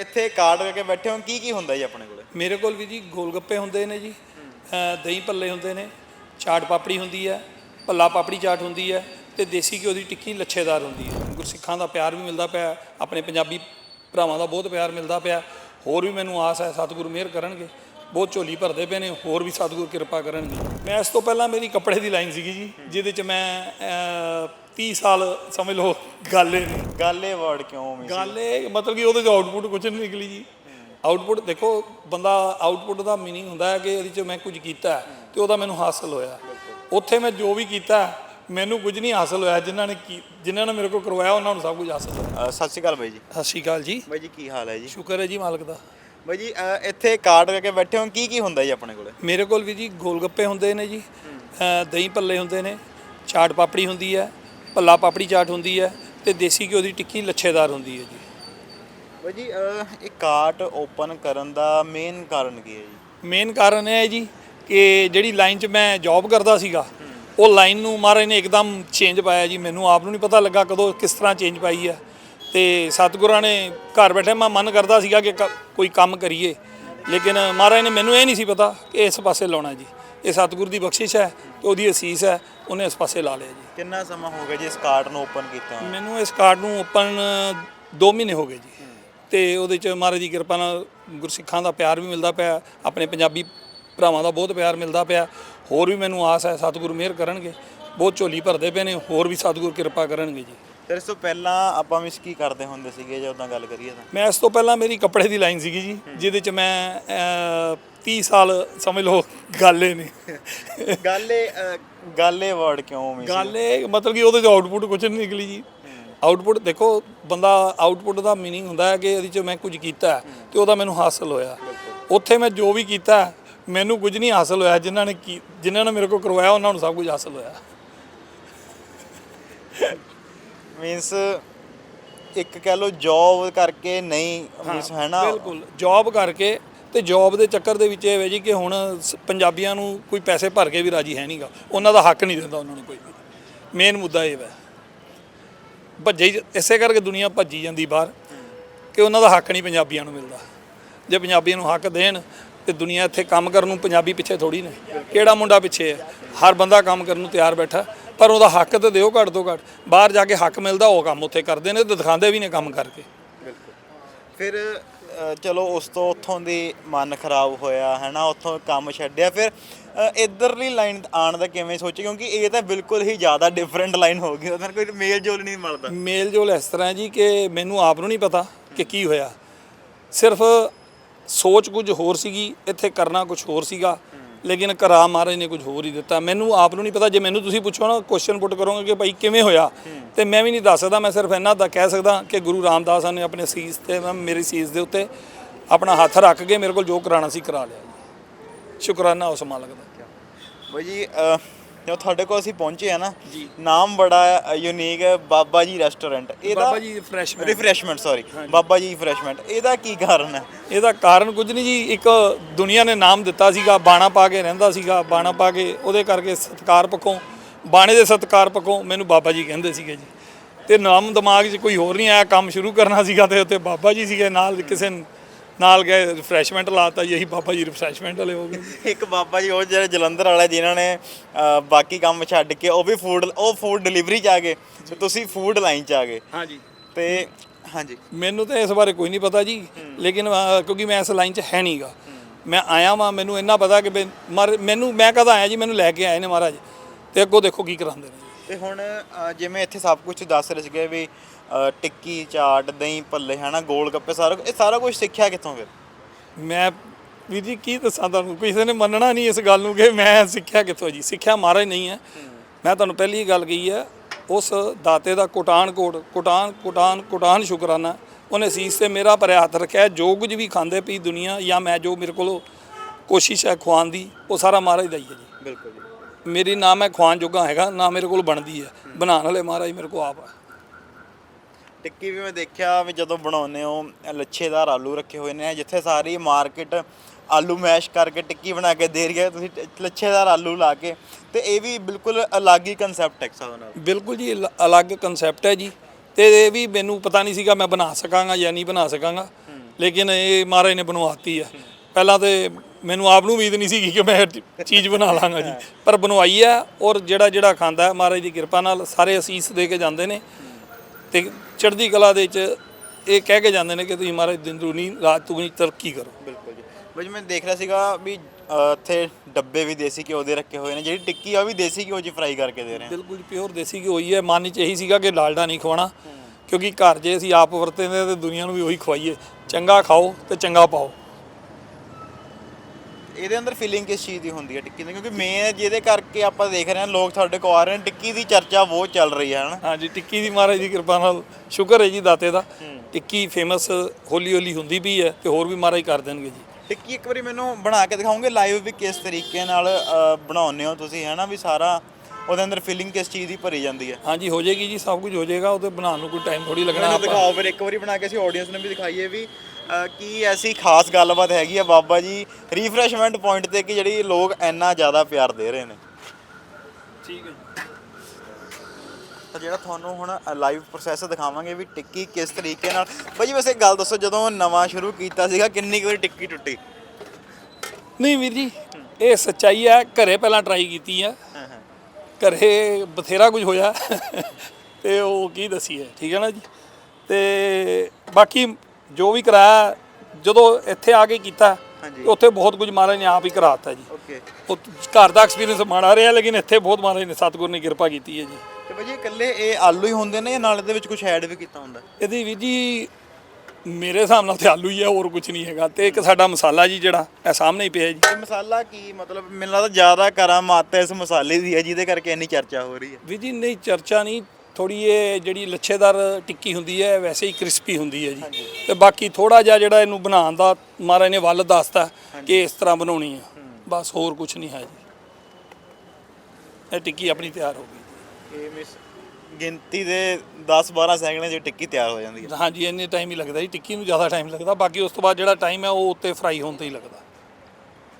ਇੱਥੇ ਕਾਰਡ ਕਰਕੇ ਬੈਠੇ ਹੋ ਕੀ ਕੀ ਹੁੰਦਾ ਜੀ ਆਪਣੇ ਕੋਲੇ? ਮੇਰੇ ਕੋਲ ਵੀ ਜੀ ਗੋਲ ਗੱਪੇ ਹੁੰਦੇ ਨੇ ਜੀ ਅ, ਦਹੀਂ ਭੱਲੇ ਹੁੰਦੇ ਨੇ ਚਾਟ ਪਾਪੜੀ ਹੁੰਦੀ ਹੈ ਭੱਲਾ ਪਾਪੜੀ ਚਾਟ ਹੁੰਦੀ ਹੈ ਤੇ ਦੇਸੀ ਘਿਓ ਦੀ ਟਿੱਕੀ ਲੱਛੇਦਾਰ ਹੁੰਦੀ ਹੈ। ਗੁਰਸਿੱਖਾਂ ਦਾ ਪਿਆਰ ਵੀ ਮਿਲਦਾ ਪਿਆ ਆਪਣੇ ਪੰਜਾਬੀ ਭਰਾਵਾਂ ਦਾ ਬਹੁਤ ਪਿਆਰ ਮਿਲਦਾ ਪਿਆ। ਹੋਰ ਵੀ ਮੈਨੂੰ ਆਸ ਹੈ ਸਤਿਗੁਰੂ ਮਿਹਰ ਕਰਨਗੇ। ਬਹੁਤ ਝੋਲੀ ਭਰਦੇ ਪਏ ਨੇ ਹੋਰ ਵੀ ਸਤਿਗੁਰ ਕਿਰਪਾ ਕਰਨਗੇ। ਮੈਂ ਇਸ ਤੋਂ ਪਹਿਲਾਂ ਮੇਰੀ ਕੱਪੜੇ ਦੀ ਲਾਈਨ ਸੀਗੀ ਜੀ ਜਿਹਦੇ ਚ ਮੈਂ ਅ, 30 ਸਾਲ ਸਮਝ ਲਓ ਗਾਲੇ ਨੇ ਗੱਲ ਵਰਡ ਕਿਉਂ ਵੀ ਗੱਲ ਮਤਲਬ ਕਿ ਉਹਦੇ ਚ ਆਊਟਪੁੱਟ ਕੁਝ ਨਹੀਂ ਨਿਕਲੀ ਜੀ। ਆਊਟਪੁੱਟ ਦੇਖੋ ਬੰਦਾ ਆਊਟਪੁੱਟ ਦਾ ਮੀਨਿੰਗ ਹੁੰਦਾ ਹੈ ਕਿ ਇਹਦੇ ਚ ਮੈਂ ਕੁਝ ਕੀਤਾ ਤੇ ਉਹਦਾ ਮੈਨੂੰ ਹਾਸਲ ਹੋਇਆ। ਉੱਥੇ ਮੈਂ ਜੋ ਵੀ ਕੀਤਾ ਮੈਨੂੰ ਕੁਝ ਨਹੀਂ ਹਾਸਲ ਹੋਇਆ ਜਿਨ੍ਹਾਂ ਨੇ ਕੀ ਜਿਨ੍ਹਾਂ ਨੇ ਮੇਰੇ ਕੋਲ ਕਰਵਾਇਆ ਉਹਨਾਂ ਨੂੰ ਸਭ ਕੁਝ ਹਾਸਲ ਹੋਇਆ। ਸਤਿ ਸ਼੍ਰੀ ਅਕਾਲ ਬਾਈ ਜੀ। ਸਤਿ ਸ਼੍ਰੀ ਅਕਾਲ ਜੀ। ਬਾਈ ਜੀ ਕੀ ਹਾਲ ਹੈ ਜੀ? ਸ਼ੁਕਰ ਹੈ ਜੀ ਮਾਲਕ ਦਾ। ਬਾਈ ਜੀ ਅ, ਇੱਥੇ ਕਾਰਡ ਕਰਕੇ ਬੈਠੇ ਹੋ ਕੀ ਕੀ ਹੁੰਦਾ ਜੀ ਆਪਣੇ ਕੋਲੇ? ਮੇਰੇ ਕੋਲ ਵੀ ਜੀ ਗੋਲ ਗੱਪੇ ਹੁੰਦੇ ਨੇ ਜੀ ਅ, ਦਹੀਂ ਭੱਲੇ ਹੁੰਦੇ ਨੇ ਚਾਟ ਪਾਪੜੀ ਹੁੰਦੀ ਹੈ ਭੱਲਾ ਪਾਪੜੀ ਚਾਟ ਹੁੰਦੀ ਹੈ ਤੇ ਦੇਸੀ ਘਿਓ ਦੀ ਟਿੱਕੀ ਲੱਛੇਦਾਰ ਹੁੰਦੀ ਹੈ ਜੀ। ਬਾਈ ਜੀ ਅ, ਇਹ ਕਾਰਟ ਓਪਨ ਕਰਨ ਦਾ ਮੇਨ ਕਾਰਨ ਕੀ ਹੈ ਜੀ? ਮੇਨ ਕਾਰਨ ਇਹ ਹੈ ਜੀ ਕਿ ਜਿਹੜੀ ਲਾਈਨ 'ਚ ਮੈਂ ਜੌਬ ਕਰਦਾ ਸੀਗਾ ਉਹ ਲਾਈਨ ਨੂੰ ਮਹਾਰਾਜ ਨੇ ਇੱਕਦਮ ਚੇਂਜ ਪਾਇਆ ਜੀ ਮੈਨੂੰ ਆਪ ਨੂੰ ਨਹੀਂ ਪਤਾ ਲੱਗਾ ਕਦੋਂ ਕਿਸ ਤਰ੍ਹਾਂ ਚੇਂਜ ਪਾਈ ਹੈ। ਤੇ ਸਤਿਗੁਰਾਂ ਨੇ ਘਰ ਬੈਠੇ ਮੈਂ ਮਨ ਕਰਦਾ ਸੀਗਾ ਕਿ ਕੋਈ ਕੰਮ ਕਰੀਏ। ਲੇਕਿਨ ਮਹਾਰਾਜ ਨੇ ਮੈਨੂੰ ਇਹ ਨਹੀਂ ਸੀ ਪਤਾ ਕਿ ਇਸ ਪਾਸੇ ਲਾਉਣਾ ਜੀ। ਇਹ ਸਤਿਗੁਰ ਦੀ ਬਖਸ਼ਿਸ਼ ਹੈ ਤੇ ਉਹਦੀ ਅਸੀਸ ਹੈ ਉਹਨੇ ਇਸ ਪਾਸੇ ਲਾ ਲਿਆ ਜੀ। ਕਿੰਨਾ ਸਮਾਂ ਹੋ ਗਿਆ ਜੀ ਇਸ ਕਾਰਟ ਨੂੰ ਓਪਨ ਕੀਤਾ? ਮੈਨੂੰ ਇਸ ਕਾਰਡ ਨੂੰ ਓਪਨ 2 ਮਹੀਨੇ ਹੋ ਗਏ ਜੀ। ਤੇ ਉਹਦੇ ਚ ਮਹਾਰਾਜ ਦੀ ਕਿਰਪਾ ਨਾਲ ਗੁਰਸਿੱਖਾਂ ਦਾ ਪਿਆਰ ਵੀ ਮਿਲਦਾ ਪਿਆ ਆਪਣੇ ਪੰਜਾਬੀ ਭਰਾਵਾਂ ਦਾ ਬਹੁਤ ਪਿਆਰ ਮਿਲਦਾ ਪਿਆ। ਹੋਰ ਵੀ ਮੈਨੂੰ ਆਸ ਹੈ ਸਤਿਗੁਰੂ ਮਿਹਰ ਕਰਨਗੇ ਬਹੁਤ ਝੋਲੀ ਭਰਦੇ ਪਏ ਨੇ ਹੋਰ ਵੀ ਸਤਿਗੁਰ ਕਿਰਪਾ ਕਰਨਗੇ ਜੀ। ਤੇ ਇਸ ਤੋਂ ਪਹਿਲਾਂ ਆਪਾਂ ਮਿਸ ਕੀ ਕਰਦੇ ਹੁੰਦੇ ਸੀਗੇ ਜੇ ਉਦਾਂ ਗੱਲ ਕਰੀਏ ਤਾਂ? ਮੈਂ ਇਸ ਤੋਂ ਪਹਿਲਾਂ ਮੇਰੀ ਕੱਪੜੇ ਦੀ ਲਾਈਨ ਸੀਗੀ ਜੀ ਜਿਹਦੇ ਚ ਮੈਂ ਅ, 30 ਸਾਲ ਸਮਝ ਲਓ ਗਾਲੇ ਨੇ। ਗੱਲ ਇਹ ਅ, ਗੱਲ ਇਹ ਵਰਡ ਕਿਉਂ ਵੀ ਗੱਲ ਇਹ ਮਤਲਬ ਕਿ ਉਹਦੇ ਚ ਆਊਟਪੁੱਟ ਕੁਝ ਨਹੀਂ ਨਿਕਲੀ ਜੀ। ਆਊਟਪੁੱਟ ਦੇਖੋ ਬੰਦਾ ਆਊਟਪੁੱਟ ਦਾ ਮੀਨਿੰਗ ਹੁੰਦਾ ਹੈ ਕਿ ਇਹਦੇ ਚ ਮੈਂ ਕੁਝ ਕੀਤਾ ਹੈ ਤੇ ਉਹਦਾ ਮੈਨੂੰ ਹਾਸਲ ਹੋਇਆ। ਉੱਥੇ ਮੈਂ ਜੋ ਵੀ ਕੀਤਾ ਹੈ, ਮੈਨੂੰ ਕੁਝ ਨਹੀਂ ਹਾਸਲ ਹੋਇਆ ਜਿਨ੍ਹਾਂ ਨੇ ਕੀ ਜਿਨ੍ਹਾਂ ਨੇ ਮੇਰੇ ਕੋਲ ਕਰਵਾਇਆ ਉਹਨਾਂ ਨੂੰ ਸਭ ਕੁਝ ਹਾਸਲ ਹੋਇਆ। ਮੀਨਸ ਇੱਕ ਕਹਿ ਲੋ ਜੌਬ ਕਰਕੇ ਨਹੀਂ ਮੀਨਸ ਹੈ ਨਾ? ਬਿਲਕੁਲ ਜੌਬ ਕਰਕੇ ਤੇ ਜੌਬ ਦੇ ਚੱਕਰ ਦੇ ਵਿੱਚ ਇਹ ਹੈ ਜੀ ਕਿ ਹੁਣ ਸ- ਪੰਜਾਬੀਆਂ ਨੂੰ ਕੋਈ ਪੈਸੇ ਭਰ ਕੇ ਵੀ ਰਾਜੀ ਹੈ ਨਹੀਂਗਾ ਉਹਨਾਂ ਦਾ ਹੱਕ ਨਹੀਂ ਦਿੰਦਾ ਉਹਨਾਂ ਨੂੰ ਕੋਈ ਵੀ। ਮੇਨ ਮੁੱਦਾ ਇਹ ਹੈ ਭੱਜੇ ਹੀ- ਇਸੇ ਕਰਕੇ ਦੁਨੀਆ ਭੱਜੀ ਜਾਂਦੀ ਬਾਹਰ ਕਿ ਉਹਨਾਂ ਦਾ ਹੱਕ ਨਹੀਂ ਪੰਜਾਬੀਆਂ ਨੂੰ ਮਿਲਦਾ। ਜੇ ਪੰਜਾਬੀਆਂ ਨੂੰ ਹੱਕ ਦੇਣ ਤੇ ਦੁਨੀਆ ਇੱਥੇ ਕੰਮ ਕਰਨ ਨੂੰ ਪੰਜਾਬੀ ਪਿੱਛੇ ਥੋੜੀ ਨੇ। ਕਿਹੜਾ ਮੁੰਡਾ ਪਿੱਛੇ ਹੈ? ਹਰ ਬੰਦਾ ਕੰਮ ਕਰਨ ਨੂੰ ਤਿਆਰ ਬੈਠਾ। ਪਰ ਉਹਦਾ ਹੱਕ ਤੇ ਦਿਓ ਘੱਟ ਤੋਂ ਘੱਟ। ਬਾਹਰ ਜਾ ਕੇ ਹੱਕ ਮਿਲਦਾ ਉਹ ਕੰਮ ਉੱਥੇ ਕਰਦੇ ਨੇ ਤੇ ਦਿਖਾਉਂਦੇ ਵੀ ਨੇ ਕੰਮ ਕਰਕੇ। ਫਿਰ ਅ, ਚਲੋ ਉਸ ਤੋਂ ਉੱਥੋਂ ਦੀ ਮਨ ਖਰਾਬ ਹੋਇਆ ਹੈ ਨਾ ਉੱਥੋਂ ਕੰਮ ਛੱਡਿਆ। ਫਿਰ ਅ, ਇੱਧਰਲੀ ਲਾਈਨ ਆਉਣ ਦਾ ਕਿਵੇਂ ਸੋਚਿਆ ਕਿਉਂਕਿ ਇਹ ਤਾਂ ਬਿਲਕੁਲ ਹੀ ਜ਼ਿਆਦਾ ਡਿਫਰੈਂਟ ਲਾਈਨ ਹੋ ਗਈ ਉਹਦੇ ਨਾਲ ਕੋਈ ਮੇਲ ਜੋਲ ਨਹੀਂ ਮਿਲਦਾ। ਮੇਲ ਜੋਲ ਇਸ ਤਰ੍ਹਾਂ ਹੈ ਜੀ ਕਿ ਮੈਨੂੰ ਆਪ ਨੂੰ ਨਹੀਂ ਪਤਾ ਕਿ ਕੀ ਹੋਇਆ। ਸਿਰਫ ਸੋਚ ਕੁਝ ਹੋਰ ਸੀਗੀ ਇੱਥੇ ਕਰਨਾ ਕੁਝ ਹੋਰ ਸੀਗਾ। ਲੇਕਿਨ ਕਰਾ ਮਹਾਰਾਜ ਨੇ ਕੁਝ ਹੋਰ ਹੀ ਦਿੱਤਾ। ਮੈਨੂੰ ਆਪ ਨੂੰ ਨਹੀਂ ਪਤਾ, ਜੇ ਮੈਨੂੰ ਤੁਸੀਂ ਪੁੱਛੋ ਨਾ ਕੁਐਸਚਨ ਪੁੱਟ ਕਰੋਗੇ ਕਿ ਭਾਈ ਕਿਵੇਂ ਹੋਇਆ, ਤੇ ਮੈਂ ਵੀ ਨਹੀਂ ਦੱਸ ਸਕਦਾ, ਮੈਂ ਸਿਰਫ ਇੰਨਾ ਤਾਂ ਕਹਿ ਸਕਦਾ ਕਿ ਗੁਰੂ ਰਾਮਦਾਸ ਨੇ ਆਪਣੇ ਸੀਸ ਤੇ, ਮੈਂ ਮੇਰੀ ਸੀਸ ਦੇ ਉੱਤੇ ਆਪਣਾ ਹੱਥ ਰੱਖ ਕੇ ਮੇਰੇ ਕੋਲ ਜੋ ਕਰਾਉਣਾ ਸੀ ਕਰਾ ਲਿਆ। ਜੀ ਸ਼ੁਕਰਾਨਾ ਉਸ ਮਾਲਕ ਦਾ। ਬਾਈ ਜੀ ਜਦੋਂ ਤੁਹਾਡੇ ਕੋਲ ਅਸੀਂ ਪਹੁੰਚੇ ਆ ਨਾ ਨਾਮ ਬੜਾ ਯੂਨੀਕ ਹੈ ਬਾਬਾ ਜੀ ਰੈਸਟੋਰੈਂਟ ਇਹਦਾ Baba ji fresh refreshment sorry Baba ji refreshment ਇਹਦਾ ਕੀ ਕਾਰਨ ਹੈ? ਇਹਦਾ ਕਾਰਨ ਕੁਝ ਨਹੀਂ ਜੀ ਇੱਕ ਦੁਨੀਆ ਨੇ ਨਾਮ ਦਿੱਤਾ ਸੀਗਾ ਬਾਣਾ ਪਾ ਕੇ ਰਹਿੰਦਾ ਸੀਗਾ ਬਾਣਾ ਪਾ ਕੇ ਉਹਦੇ ਕਰਕੇ ਸਤਕਾਰ ਪੱਖੋਂ ਬਾਣੇ ਦੇ ਸਤਕਾਰ ਪੱਖੋਂ ਮੈਨੂੰ ਬਾਬਾ ਜੀ ਕਹਿੰਦੇ ਸੀਗੇ ਜੀ। ਤੇ ਨਾਮ ਦਿਮਾਗ 'ਚ ਕੋਈ ਹੋਰ ਨਹੀਂ ਆਇਆ ਕੰਮ ਸ਼ੁਰੂ ਕਰਨਾ ਸੀਗਾ ਤੇ ਉੱਤੇ ਬਾਬਾ ਜੀ ਸੀਗੇ ਨਾਲ ਕਿਸੇ ਨਾਲ ਗਏ ਰਿਫਰੈਸ਼ਮੈਂਟ ਲਾਤਾ ਜੀ ਇਹੀ ਬਾਬਾ ਜੀ ਰਿਫਰੈਸ਼ਮੈਂਟ ਵਾਲੇ ਹੋ ਗਏ। ਇੱਕ ਬਾਬਾ ਜੀ ਉਹ ਜਿਹੜੇ ਜਲੰਧਰ ਵਾਲੇ ਜਿਨ੍ਹਾਂ ਨੇ ਅ, ਬਾਕੀ ਕੰਮ ਛੱਡ ਕੇ ਉਹ ਵੀ ਫੂਡ ਉਹ ਫੂਡ ਡਿਲੀਵਰੀ ਚ ਆ ਗਏ ਤੇ ਤੁਸੀਂ ਫੂਡ ਲਾਈਨ ਚ ਆ ਗਏ। ਹਾਂਜੀ। ਤੇ ਹਾਂਜੀ। ਮੈਨੂੰ ਤਾਂ ਇਸ ਬਾਰੇ ਕੋਈ ਨਹੀਂ ਪਤਾ ਜੀ ਲੇਕਿਨ ਕਿਉਂਕਿ ਮੈਂ ਇਸ ਲਾਈਨ 'ਚ ਹੈ ਨਹੀਂਗਾ ਮੈਂ ਆਇਆ ਵਾਂ ਮੈਨੂੰ ਇੰਨਾ ਪਤਾ ਕਿ ਮਰ- ਮੈਨੂੰ ਮੈਂ ਕਦਾ ਆਇਆ ਜੀ ਮੈਨੂੰ ਲੈ ਕੇ ਆਏ ਨੇ ਮਹਾਰਾਜ। ਤੇ ਅੱਗੋਂ ਦੇਖੋ ਕੀ ਕਰਾਉਂਦੇ ਨੇ। ਤੇ ਹੁਣ ਅ, ਜਿਵੇਂ ਇੱਥੇ ਸਭ ਕੁਝ ਦੱਸ ਰਹੇ ਸੀਗੇ ਵੀ ਟਿੱਕੀ ਚਾਟ ਦਹੀਂ ਭੱਲੇ ਹਨਾ ਗੋਲ ਗੱਪੇ ਸਾਰਾ ਇਹ ਸਾਰਾ ਕੁਝ ਸਿੱਖਿਆ ਕਿੱਥੋਂ ਫਿਰ? ਮੈਂ ਵੀਰ ਜੀ ਕੀ ਦੱਸਾਂ ਤੁਹਾਨੂੰ? ਕਿਸੇ ਨੇ ਮੰਨਣਾ ਨਹੀਂ ਇਸ ਗੱਲ ਨੂੰ ਕਿ ਮੈਂ ਸਿੱਖਿਆ ਕਿੱਥੋਂ ਜੀ। ਸਿੱਖਿਆ ਮਹਾਰਾਜ ਨਹੀਂ ਹੈ ਮੈਂ ਤੁਹਾਨੂੰ ਪਹਿਲੀ ਗੱਲ ਕਹੀ ਹੈ ਉਸ ਦਾਤੇ ਦਾ ਕੋਟਾਨ ਕੋਟ ਕੋਟਾਨ ਕੋਟਾਨ ਕੋਟਾਨ ਸ਼ੁਕਰਾਨਾ ਉਹਨੇ ਸੀਸ ਤੇ ਮੇਰਾ ਭਰਿਆ ਹੱਥ ਰੱਖਿਆ ਜੋ ਕੁਝ ਵੀ ਖਾਂਦੇ ਪਈ ਦੁਨੀਆ ਜਾਂ ਮੈਂ ਜੋ ਮੇਰੇ ਕੋਲ ਕੋਸ਼ਿਸ਼ ਹੈ ਖਵਾਉਣ ਦੀ ਉਹ ਸਾਰਾ ਮਹਾਰਾਜ ਦਾ ਹੀ ਹੈ ਜੀ। ਬਿਲਕੁਲ ਜੀ। ਮੇਰੀ ਨਾ ਮੈਂ ਖਵਾਉਣ ਜੋਗਾ ਹੈਗਾ ਨਾ ਮੇਰੇ ਕੋਲ ਬਣਦੀ ਹੈ। ਬਣਾਉਣ ਵਾਲੇ ਮਹਾਰਾਜ ਮੇਰੇ ਕੋਲ ਆਪ ਹੈ। ਟਿੱਕੀ ਵੀ ਮੈਂ ਦੇਖਿਆ ਵੀ ਜਦੋਂ ਬਣਾਉਂਦੇ ਹੋ ਲੱਛੇਦਾਰ ਆਲੂ ਰੱਖੇ ਹੋਏ ਨੇ, ਜਿੱਥੇ ਸਾਰੀ ਮਾਰਕੀਟ ਆਲੂ ਮੈਸ਼ ਕਰਕੇ ਟਿੱਕੀ ਬਣਾ ਕੇ ਦੇ ਰਹੀ ਹੈ, ਤੁਸੀਂ ਟ- ਲੱਛੇਦਾਰ ਆਲੂ ਲਾ ਕੇ। ਤੇ ਇਹ ਵੀ ਬਿਲਕੁਲ ਅਲੱਗ ਹੀ ਕਨਸੈਪਟ ਹੈ ਇੱਕ ਨਾਲ। ਬਿਲਕੁਲ ਜੀ ਅਲ- ਅਲੱਗ ਕਨਸੈਪਟ ਹੈ ਜੀ। ਤੇ ਇਹ ਵੀ ਮੈਨੂੰ ਪਤਾ ਨਹੀਂ ਸੀਗਾ ਮੈਂ ਬਣਾ ਸਕਾਂਗਾ ਜਾਂ ਨਹੀਂ ਬਣਾ ਸਕਾਂਗਾ। ਲੇਕਿਨ ਇਹ ਮਹਾਰਾਜ ਨੇ ਬਣਵਾਤੀ ਹੈ। ਪਹਿਲਾਂ ਤੇ ਮੈਨੂੰ ਆਪ ਨੂੰ ਉਮੀਦ ਨਹੀਂ ਸੀਗੀ ਕਿ ਮੈਂ ਇਹ ਚੀਜ਼ ਬਣਾ ਲਾਂਗਾ ਜੀ। ਪਰ ਬਣਵਾਈ ਹੈ ਔਰ ਜਿਹੜਾ ਜਿਹੜਾ ਖਾਂਦਾ ਹੈ, ਮਹਾਰਾਜ ਦੀ ਕਿਰਪਾ ਨਾਲ ਸਾਰੇ ਅਸੀਸ ਦੇ ਕੇ ਜਾਂਦੇ ਨੇ। ਤੇ ਚੜ੍ਹਦੀ ਕਲਾ ਦੇ ਵਿੱਚ ਇਹ ਕਹਿ ਕੇ ਜਾਂਦੇ ਨੇ ਕਿ ਤੁਸੀਂ ਮਹਾਰਾਜ ਦਿਨ ਦੁਨੀ ਰਾਤ ਦੁਨੀ ਤਰੱਕੀ ਕਰੋ। ਬਿਲਕੁਲ ਜੀ। ਬਾਈ ਮੈਂ ਦੇਖ ਰਿਹਾ ਸੀਗਾ ਵੀ ਅ, ਇੱਥੇ ਡੱਬੇ ਵੀ ਦੇਸੀ ਘਿਓ ਦੇ ਰੱਖੇ ਹੋਏ ਨੇ। ਜਿਹੜੀ ਟਿੱਕੀ ਆ ਉਹ ਵੀ ਦੇਸੀ ਘਿਓ 'ਚ ਫਰਾਈ ਕਰਕੇ ਦੇ ਰਹੇ ਆ ਬਿਲਕੁਲ ਪਿਓਰ ਦੇਸੀ ਘਿਓ ਹੀ ਹੈ। ਮਨ 'ਚ ਇਹੀ ਸੀਗਾ ਕਿ ਡਾਲਡਾ ਨਹੀਂ ਖਵਾਉਣਾ ਕਿਉਂਕਿ ਘਰ ਜੇ ਅਸੀਂ ਆਪ ਵਰਤਦੇ ਤੇ ਦੁਨੀਆ ਨੂੰ ਵੀ ਉਹੀ ਖਵਾਈਏ। ਚੰਗਾ ਖਾਓ ਤੇ ਚੰਗਾ ਪਾਓ। ਇਹਦੇ ਅੰਦਰ ਫੀਲਿੰਗ ਕਿਸ ਚੀਜ਼ ਦੀ ਹੁੰਦੀ ਹੈ ਟਿੱਕੀ ਦੀ? ਕਿਉਂਕਿ ਮੇਨ ਜਿਹਦੇ ਕਰਕੇ ਆਪਾਂ ਦੇਖ ਰਹੇ ਹਾਂ ਲੋਕ ਤੁਹਾਡੇ ਕੋਲ ਆ ਰਹੇ ਨੇ ਟਿੱਕੀ ਦੀ ਚਰਚਾ ਬਹੁਤ ਚੱਲ ਰਹੀ ਹੈ ਹਨਾ? ਹਾਂਜੀ ਟਿੱਕੀ ਦੀ ਮਹਾਰਾਜ ਦੀ ਕਿਰਪਾ ਨਾਲ ਸ਼ੁਕਰ ਹੈ ਜੀ ਦਾਤੇ ਦਾ। ਟਿੱਕੀ ਫੇਮਸ ਹੌਲੀ ਹੌਲੀ ਹੁੰਦੀ ਵੀ ਹੈ ਤੇ ਹੋਰ ਵੀ ਮਹਾਰਾਜ ਕਰ ਦੇਣਗੇ ਜੀ। ਟਿੱਕੀ ਇੱਕ ਵਾਰੀ ਮੈਨੂੰ ਬਣਾ ਕੇ ਦਿਖਾਓਗੇ ਲਾਈਵ ਵੀ ਕਿਸ ਤਰੀਕੇ ਨਾਲ ਬਣਾਉਂਦੇ ਹੋ ਤੁਸੀਂ ਹਨਾ? ਵੀ ਸਾਰਾ ਉਹਦੇ ਅੰਦਰ ਫੀਲਿੰਗ ਕਿਸ ਚੀਜ਼ ਦੀ ਭਰੀ ਜਾਂਦੀ ਹੈ? ਹਾਂਜੀ ਹੋ ਜਾਏਗੀ ਜੀ ਸਭ ਕੁਝ ਹੋ ਜਾਏਗਾ ਉਹਦੇ ਬਣਾਉਣ ਨੂੰ ਕੋਈ ਟਾਈਮ ਥੋੜੀ ਲੱਗਣਾ ਆਪਾਂ। ਦਿਖਾਓ ਫਿਰ ਇੱਕ ਵਾਰੀ ਬਣਾ ਕੇ ਅਸੀਂ ਆਡੀਅנס ਨੂੰ ਵੀ ਦਿਖਾਈਏ ਵੀ ਅ, ਕੀ ਐਸੀ ਖਾਸ ਗੱਲਬਾਤ ਹੈਗੀ ਆ ਬਾਬਾ ਜੀ? ਰੀਫਰੈਸ਼ਮੈਂਟ ਪੁਆਇੰਟ ਤੇ ਕਿ ਜਿਹੜੀ ਲੋਕ ਇੰਨਾ ਜ਼ਿਆਦਾ ਪਿਆਰ ਦੇ ਰਹੇ ਨੇ? ਠੀਕ ਹੈ ਜੀ। ਤਾਂ ਜਿਹੜਾ ਤੁਹਾਨੂੰ ਹੁਣ ਲਾਈਵ ਪ੍ਰੋਸੈਸ ਦਿਖਾਵਾਂਗੇ ਵੀ ਟਿੱਕੀ ਕਿਸ ਤਰੀਕੇ ਨਾਲ ਬਾਈ ਜੀ ਵੈਸੇ ਇੱਕ ਗੱਲ ਦੱਸੋ ਜਦੋਂ ਨਵਾਂ ਸ਼ੁਰੂ ਕੀਤਾ ਸੀਗਾ ਕਿੰਨੀ ਕੁ ਵਾਰੀ ਟਿੱਕੀ ਟੁੱਟੀ? ਨਹੀਂ ਵੀਰ ਜੀ ਇਹ ਸੱਚਾਈ ਹੈ ਘਰੇ ਪਹਿਲਾਂ ਟਰਾਈ ਕੀਤੀ ਹੈ ਹਾਂ ਹਾਂ। ਘਰੇ ਬਥੇਰਾ ਕੁਝ ਹੋਇਆ। ਤੇ ਉਹ ਕੀ ਦਸੀਏ ਠੀਕ ਹੈ ਨਾ ਜੀ? ਤੇ ਬਾਕੀ ਜੋ ਵੀ ਕਰਾਇਆ ਜਦੋਂ ਇੱਥੇ ਆ ਕੇ ਕੀਤਾ ਹਾਂਜੀ। ਉੱਥੇ ਬਹੁਤ ਕੁਝ ਮਹਾਰਾਜ ਨੇ ਆਪ ਹੀ ਕਰਾਤਾ ਜੀ। ਓਕੇ ਉਹ ਘਰ ਦਾ ਐਕਸਪੀਰੀਅੰਸ ਮਾੜਾ ਰਿਹਾ ਲੇਕਿਨ ਇੱਥੇ ਬਹੁਤ ਮਹਾਰਾਜ ਨੇ ਸਤਿਗੁਰ ਨੇ ਕਿਰਪਾ ਕੀਤੀ ਹੈ ਜੀ। ਤੇ ਬਾਈ ਜੀ ਇਕੱਲੇ ਇਹ ਆਲੂ ਹੀ ਹੁੰਦੇ ਨੇ ਜਾਂ ਨਾਲ ਇਹਦੇ ਵਿੱਚ ਕੁਝ ਐਡ ਵੀ ਕੀਤਾ ਹੁੰਦਾ? ਇਹਦੀ ਵੀ ਜੀ ਮੇਰੇ ਹਿਸਾਬ ਨਾਲ ਤੇ ਆਲੂ ਹੀ ਹੈ ਹੋਰ ਕੁਝ ਨਹੀਂ ਹੈਗਾ। ਤੇ ਇੱਕ ਸਾਡਾ ਮਸਾਲਾ ਜੀ ਜਿਹੜਾ ਇਹ ਸਾਹਮਣੇ ਹੀ ਪਿਆ ਜੀ। ਇਹ ਮਸਾਲਾ ਕੀ ਮਤਲਬ ਮੈਨੂੰ ਲੱਗਦਾ ਜ਼ਿਆਦਾ ਕਰਾਮਾਤ ਇਸ ਮਸਾਲੇ ਦੀ ਹੈ ਜਿਹਦੇ ਕਰਕੇ ਇੰਨੀ ਚਰਚਾ ਹੋ ਰਹੀ ਹੈ। ਵੀ ਜੀ ਨਹੀਂ ਚਰਚਾ ਨਹੀਂ। ਥੋੜੀ ਇਹ ਜਿਹੜੀ ਲੱਛੇਦਾਰ ਟਿੱਕੀ ਹੁੰਦੀ ਹੈ ਵੈਸੇ ਹੀ ਕ੍ਰਿਸਪੀ ਹੁੰਦੀ ਹੈ ਜੀ। ਤੇ ਬਾਕੀ ਥੋੜਾ ਜਿਹਾ ਜਿਹੜਾ ਇਹਨੂੰ ਬਣਾਉਣ ਦਾ ਮਹਾਰਾਜ ਨੇ ਵੱਲ ਦੱਸਤਾ ਕਿ ਇਸ ਤਰ੍ਹਾਂ ਬਣਾਉਣੀ ਹੈ। ਬਸ ਹੋਰ ਕੁਝ ਨਹੀਂ ਹੈ ਜੀ। ਇਹ ਟਿੱਕੀ ਆਪਣੀ ਤਿਆਰ ਹੋ ਗਈ। ਇਹ ਮਿਸ ਗਿਣਤੀ ਦੇ 10 12 ਸੈਕਿੰਡਾਂ 'ਚ ਟਿੱਕੀ ਤਿਆਰ ਹੋ ਜਾਂਦੀ ਹੈ। ਹਾਂਜੀ ਇੰਨੇ ਟਾਈਮ ਹੀ ਲੱਗਦਾ ਜੀ। ਟਿੱਕੀ ਨੂੰ ਜ਼ਿਆਦਾ ਟਾਈਮ ਲੱਗਦਾ। ਬਾਕੀ ਉਸ ਤੋਂ ਬਾਅਦ ਜਿਹੜਾ ਟਾਈਮ ਹੈ ਉਹ ਉੱਤੇ ਫਰਾਈ ਹੋਣ ਤੇ ਹੀ ਲੱਗਦਾ।